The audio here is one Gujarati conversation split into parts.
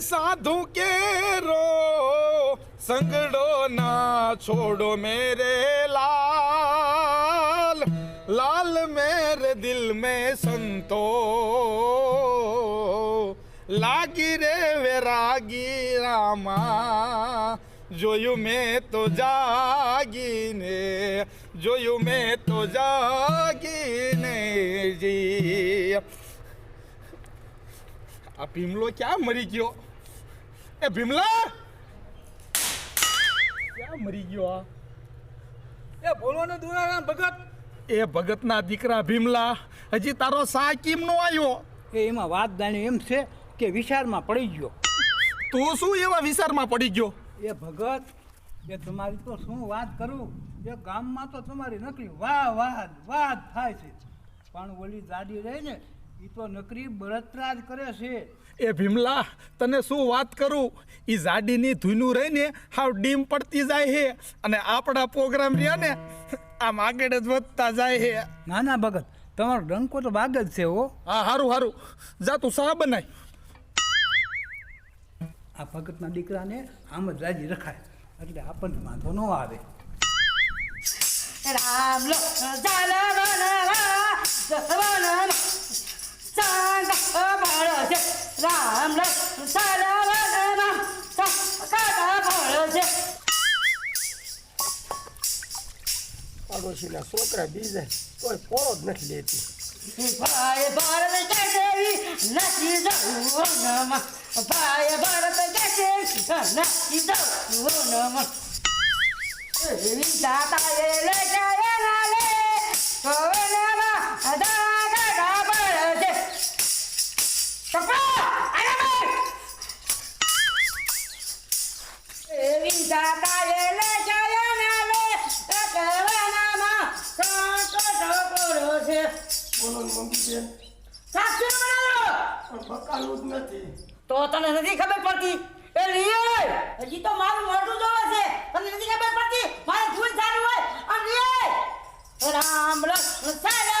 સાધુ કે રો સંગડો ના છોડો મેરે લાલ લાલ મેરે દિલ મે સંતો લાગી રે વેરાગી રામા જોયું મેં તો જાગીને જોયું મેં તો જાગીને જી આ પીમલો ક્યાં મરી ગયો એ ભીમલા! ક્યાં મરી ગયો આ? એ બોલો ને દુરારામ ભગત! એ ભગતના દીકરા ભીમલા હજી તારો સા કેમ નો આવ્યો એ એમાં વાત જાણી એમ છે કે વિચારમાં પડી ગયો. તું શું એવા વિચારમાં પડી ગયો? એ ભગત એ તમારી તો શું વાત કરું? એ ગામમાં તો તમારી નકલી વાહ વાહ વાત થાય છે. પણ ઓલી ગાડી રહી ને એ તો નકરી બળતરા જ કરે છે. એ ભીમલા તને શું વાત કરું? એ જાડીની ધૂનું રહીને હાવ ડીમ પડતી જાય છે અને આપણા પ્રોગ્રામ રહ્યા ને આમ આગળ જ વધતા જાય છે ના ના ભગત તમારો ડંકો તો ભાગ જ છે હો. હા હારું હારું. જા તું સા બનાય. આ ભગતના દીકરાને આમ જ રાજી રખાય. એટલે આપણને વાંધો ન આવે. રામ વનમાં સાંગ છોકરા બીજા કોઈ પોરો જ નથી લેતી. ભાઈ ભારત દેવી, નથી જવું ભાઈ ભારત કે નથી જવું દાતા એ લે જાય ના લે વનમાં દાગા તો તને નથી ખબર પડતી એ લીએ હજી તો મારું મોઢું જોવે છે તને નથી ખબર પડતી મારે ધૂળ સારું હોય અને લીએ રામ લક્ષ્મણ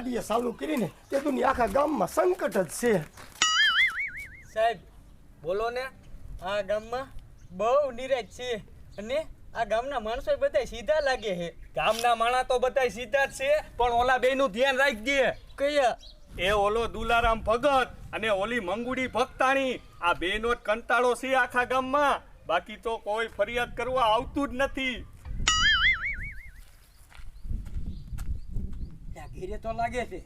તું ચાલુ સાલું કરીને તે તુની આખા ગામમાં સંકટ જ છે. સાહેબ બોલો ને આ ગામમાં બહુ નિરાજ છે અને આ ગામના માણસો બધા સીધા લાગે છે. ગામના માણા તો બધા સીધા જ છે પણ ઓલા બેનું ધ્યાન રાખજે. કયા? એ ઓલો દુલારામ ભગત અને ઓલી મંગુડી ભક્તાણી આ બેનો જ કંટાળો છે આખા ગામમાં. બાકી તો કોઈ ફરિયાદ કરવા આવતું જ નથી. ઘેરે તો લાગે છે.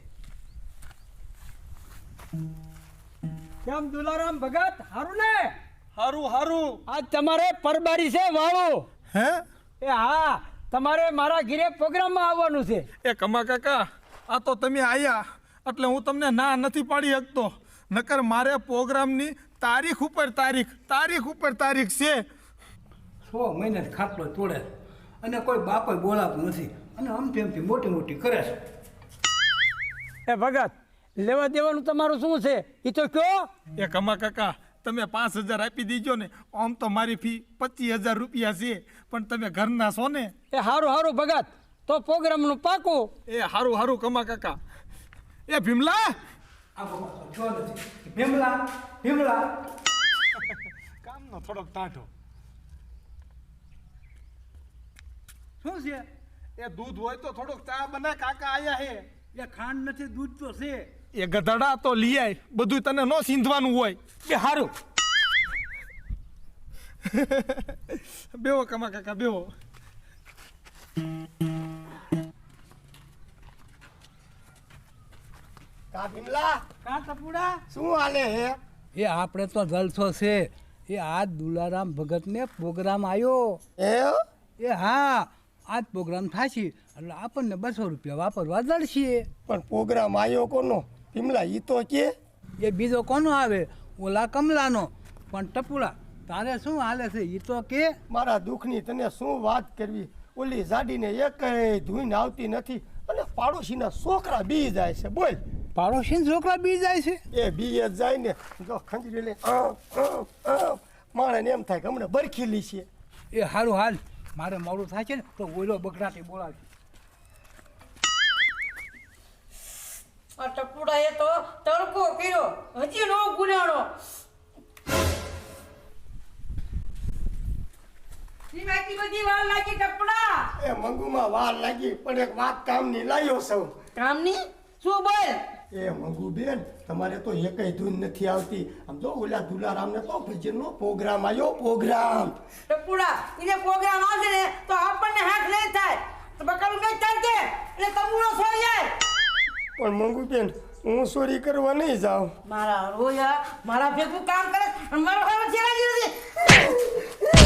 કેમ દુલારામ ભગત? હારું ને? હારું હારું. આજ તમારે પરબારી છે વાળો. હે? એ હા તમારે મારા ઘરે પ્રોગ્રામમાં આવવાનું છે. એ કમા કાકા આ તો તમે આયા એટલે હું તમને ના નથી પાડી શકતો. નકર મારે પ્રોગ્રામની તારીખ ઉપર તારીખ તારીખ ઉપર તારીખ છે. છ મહિને ખાટલો તોડે. અને કોઈ બાપો બોલાતું નથી. અને આમથી તેમથી મોટી મોટી કરે છે. એ ભગત લેવા દેવાનું તમારું શું છે? એ તો કયો? એ કમા કાકા તમે પાંચ હજાર આપી દીજો ને આમ તો મારી ફી પચીસ હજાર રૂપિયા છે પણ તમે ઘરના છો ને? એ હારું હારું ભગત તો પ્રોગ્રામનું પાકું. એ હારું હારું કમા કાકા. એ ભીમલા! ભીમલા ભીમલા. કામનો થોડોક ટાઢો. શું છે? એ દૂધ હોય તો થોડોક ચા બના કાકા આયા હે. એ ખાંડ નથી દૂધ તો છે. એ ગધડા તો લઈ આય. બધું તને નો સીંધવાનું હોય. કે હારું. બેવો કમા કાકા બેવો કા ભીમલા? કા ટપુડા? શું હાલે હે? એ આપણે તો જલસો છે. એ આ દુલારામ ભગતને પ્રોગ્રામ આવ્યો એ હા. આજ પ્રોગ્રામ થશે. એટલે આપણને બસો રૂપિયા વાપરવા દળશે પણ પ્રોગ્રામ આવ્યો કોનો? ભીમલા એ તો કે. એ બીજો કોનો આવે? ઓલા કમલાનો. પણ ટપુડા તારે શું હાલે છે? એ તો કે. મારા દુઃખની તને શું વાત કરવી? ઓલી જાડીને એક ધૂઈને આવતી નથી અને પાડોશીના છોકરા બી જાય છે. બોલ. પાડોશીના છોકરા બી જાય છે? એ બી જ જાય ને. જો ખંજરી લે આમ, આમ, આમ. બધાને એમ થાય કે હમણાં બરખીલી છે. એ સારું હાલ. મારે મોડું થાય છે ને તો ઓલો બગડાટી બોલાવી. આ ટપુડા એ તો તડકો કર્યો. હજી નો ગુનાણો. સીમાકી બધી વાર લાગી ટપુડા. એ મંગુમાં વાર લાગી પણ એક વાત કામની લાવ્યો સૌ. કામની? શું બોલ? એ મંગુ બેન તમારે તો એકય ધૂન નથી આવતી. આમ જો ઓલા દુલારામને તો ભજનનો પ્રોગ્રામ આવ્યો પ્રોગ્રામ. ટપુડા એને પ્રોગ્રામ આવશે ને તો આપણને હાથ નહીં થાય. તો બકરું નહીં ચાલશે એટલે તમુડો સોઈ જાય. પણ મંગુ બેન હું ચોરી કરવા નહીં જાઉં. મારા રોયા મારા ભેગું કામ કરે મારો હારો ચેલા નથી. ઉપાય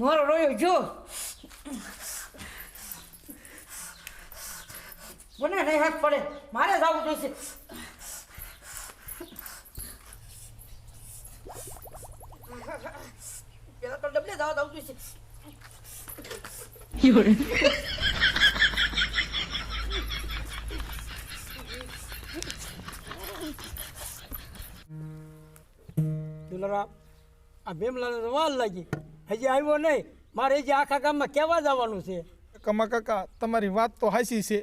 મારો રોયો જો. મને નહીં હાથ પડે. મારે જવું જોઈશે. પેલા તો ડબલે જવા જવું જોઈશે. દુલારામ આ ભીમલાને તો વાર લાગી. હજી આવ્યો નહીં. મારે હજી આખા ગામમાં કહેવા જવાનું છે? કમા કાકા તમારી વાત તો હાસી છે.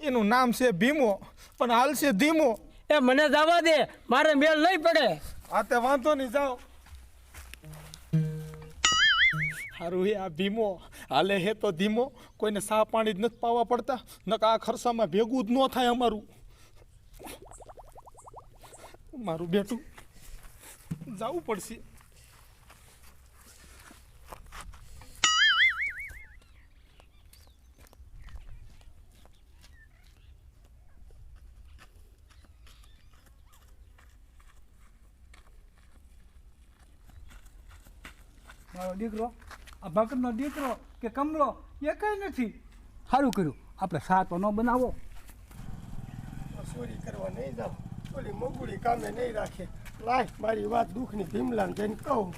એનું નામ છે ભીમો પણ હાલ છે ધીમો. એ મને જવા દે. મારે મેળ નહીં પડે. આ તે વાંધો નહીં જાઓ. સારું હે આ ભીમો. હાલે હે તો ધીમો. કોઈને સા પાણી જ નથી પાવા પડતા. નકા આ ખર્ચામાં ભેગું જ ન થાય અમારું. મારું બેટું જવું પડશે. મારો દીકરો, આ ભગતનો દીકરો કે કમલો, એ કંઈ નથી. સારું કર્યું. આપણે સાતો ન બનાવો. ચોરી કરવા નહીં જાઉં ઓલી મંગુડી કામે નહીં રાખે. લાય, મારી વાત દુઃખની ભીમલાને જઈને કહું.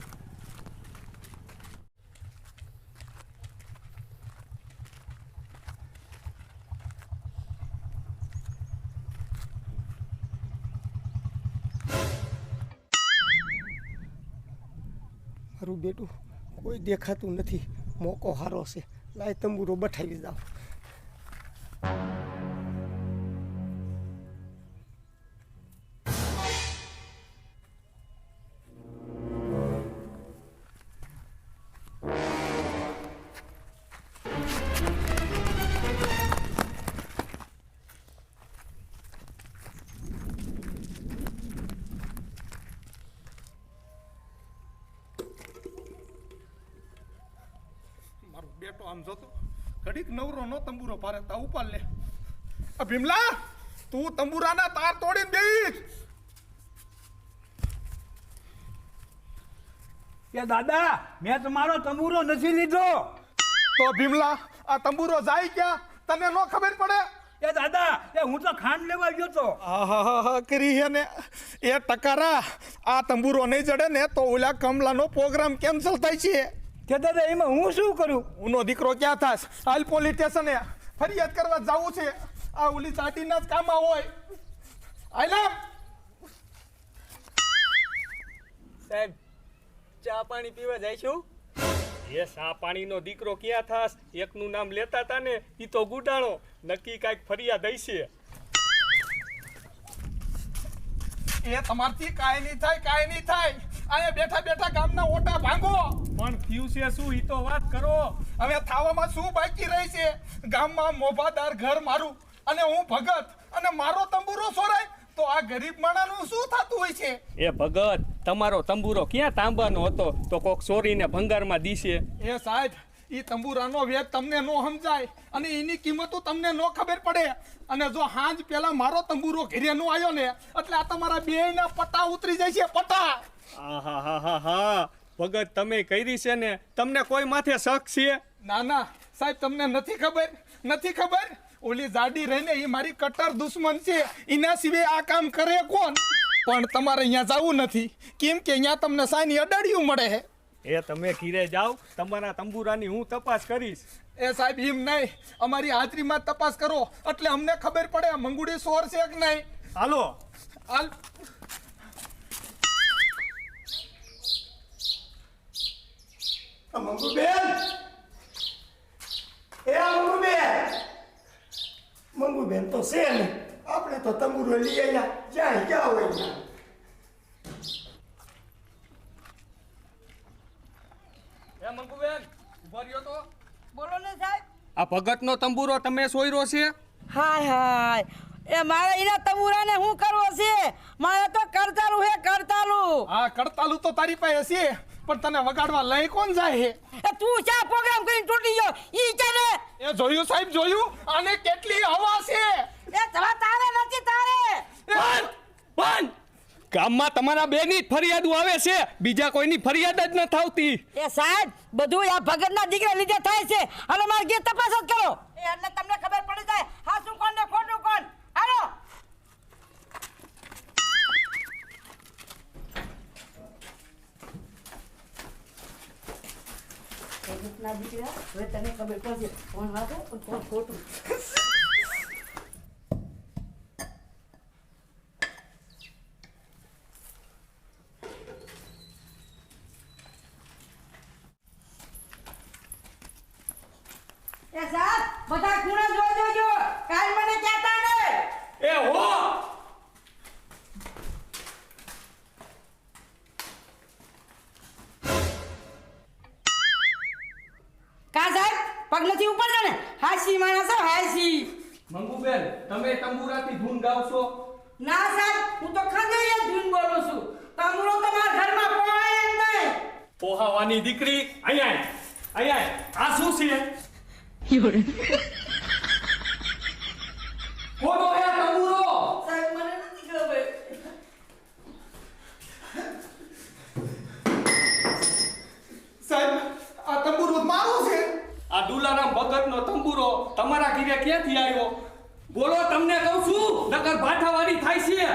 મારું બેટું કોઈ દેખાતું નથી. મોકો હારો છે. લાય તંબુરો બઠાવી જાઓ. આમ જોતો. ઘડીક નવરો નો તંબુરો પારે તા ઉપાડ લે. આ ભીમલા તું તંબુરાના તાર તોડીને બેસ એ દાદા મેં તમારો તંબુરો નથી લીધો. તો ભીમલા આ તંબુરો જાય ક્યાં? તને નો ખબર પડે? એ દાદા એ હું તો ખાંડ લેવા ગયો તો. કરી હે ને. એ ટકારા આ તંબુરો નહીં ચડે ને તો ઓલા કમલાનો પ્રોગ્રામ કેન્સલ થાય છે. કે દાદા એમાં હું શું કરું? ઉનો દીકરો ક્યાં થાસ હાલ પોલીસ સ્ટેશને ફરિયાદ કરવા જવું છે. આ ઓલી ચાટીના જ કામમાં હોય. આયલા સાહેબ ચા પાણી પીવા જઈશું એ સા પાણીનો દીકરો ક્યાં થાસ એકનું નામ લેતા તા ને એ તો ગુડાણો. નક્કી કાંઈક ફરિયાદ હશે. એ તમારથી કાંઈ નહીં થાય કાંઈ નહીં થાય. અહીંયા બેઠા બેઠા ગામના ઓટા ભાંગો. પણ થયું છે શું? ઈ તો વાત કરો. હવે થાવામાં શું બાકી રહી છે? ગામમાં મોભાદાર ઘર મારું અને હું ભગત અને મારો તંબુરો સોરાય તો આ ગરીબ માણાનું શું થતું હોય છે? એ ભગત તમારો તંબુરો ક્યાં તાંબાનો હતો? તો કોક ચોરીને ભંગારમાં દીશે એ સાહેબ ઈ તંબુરાનો વેદ તમને નો સમજાય અને એની કિંમતો તમને નો ખબર પડે. અને જો હાંજ પેલા મારો તંબુરો ઘેરે નો આવ્યો ને એટલે આ તમારા બેયના પટ્ટા ઉતરી જાય છે પટ્ટા. આહા હા હા હા. ભગત તમે કરી છે ને તમને કોઈ માથે શક છે? ના ના. સાહેબ તમને નથી ખબર? નથી ખબર? ઓલી જાડી રહીને એ મારી કટ્ટર દુશ્મન છે. એના સિવાય આ કામ કરે કોણ? પણ તમારે અહીંયા જવું નથી. કેમ કે અહીંયા તમને સાની અડાડિયું મળે. છે એ તમે ઘીરે જાઓ તમારા તંબુરાની હું તપાસ કરીશ. એ સાહેબ એમ નહીં. અમારી હાજરીમાં તપાસ કરો. એટલે અમને ખબર પડે મંગુડી સોર છે કે નહીં. હાલો. હાલ. મંગુબેન. એ મંગુબેન. મંગુબેન તો છે ને આપણે તો તંબુરો લઈ આવ્યા જ્યાં ગયા હોય ત્યાં એ મંગુબેન ઊભા રહ્યો તો બોલો ને સાહેબ આ ભગતનો તંબુરો તમે સોયરો છે? હાય હાય. એ મારે એના તંબુરાને હું કરવો છે? મારે તો કરતાલું હે કરતાલું. હા કરતાલું તો તારી પાસે છે પણ તને વગાડવા લઈ કોણ જાય હે? એ તું શા પ્રોગ્રામ કરીને તૂટી ગયો? ઈ ચાલે એ જોયું સાહેબ જોયું? આને કેટલી હવા છે? એ જવા તારે નથી તારે. બંધ બંધ. ગામમાં તમારા બેની જ ફરિયાદો આવે છે. બીજા કોઈની ફરિયાદ જ ન થાવતી. એ સાહેબ બધું આ ભગતના દીકરા લીધે થાય છે. અને મારે ઘેર તપાસ જ કરો. એ એટલે તમને ખબર પડી જાય. હા શું કોણ ને ખોટું કોણ? હાલો. ભગતના દીકરા હવે તને ખબર પડશે કોણ વાતો કોણ ખોટું. સાહેબ પગ નથી ઉપર ને. હાસી માણસ હાસી. મંગુબેન તમે તંબુરાથી ધૂન ગાવશો ના સાહેબ હું તો ખંજોઈએ ધૂન બોલું છું. તમરો તમારા ઘરમાં પોહાય જ નહીં. પોહાવાની દીકરી અહીંયા. અહીંયા આ શું છે? કોનો હે આ તંબુરો સાહેબ મને નથી ખબર સાહેબ આ તંબુરો મારું છે આ દુલારામ ભગતનો તંબુરો તમારા ઘરે ક્યાંથી આવ્યો? બોલો તમને કહું છું નકર ભાઠાવાળી થાય છે.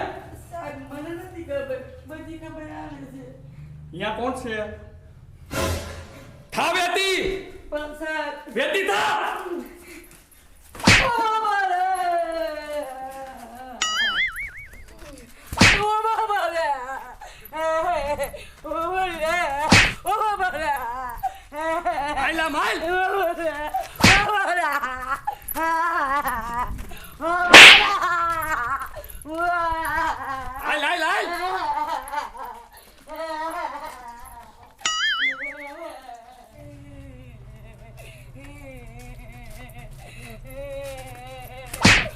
સાહેબ મને નથી ખબર. બધી ખબર આવે છે. અહીંયા કોણ છે? થા વેતી પણ સાહેબ વેતી થા. ઓ બાબા ઓ બાબા ઓ બાબા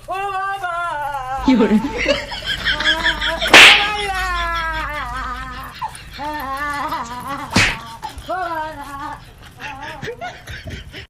ઓ બાબા